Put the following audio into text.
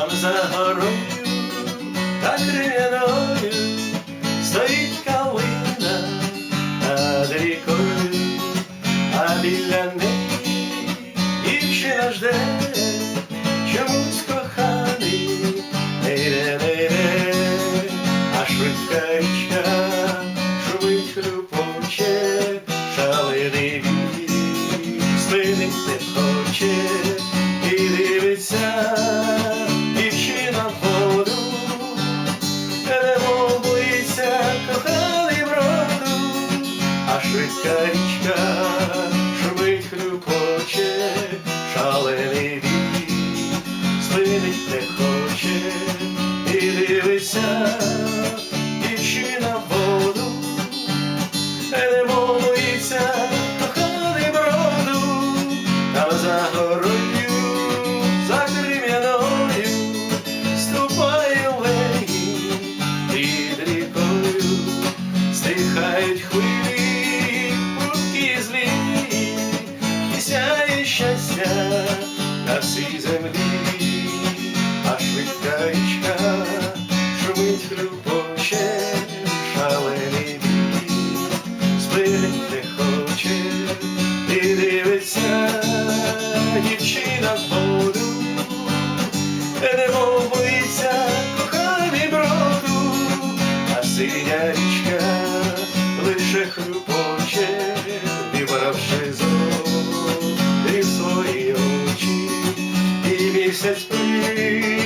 там за горою, так крем'яною стоїть калина над рікою, а біля неї дівчина жде, чомусь коханий, не йде, не а швидка річка шумить хлюпоче, шалений вітер спинить не а швидка річка шумить хлюпоче, шалений вітер спинить не хоче і дивиться всій землі, а швидка річка шумить хлюпоче, шалений бій, спинить не хоче, і дивиться дівчина в воду, не боїться місяць при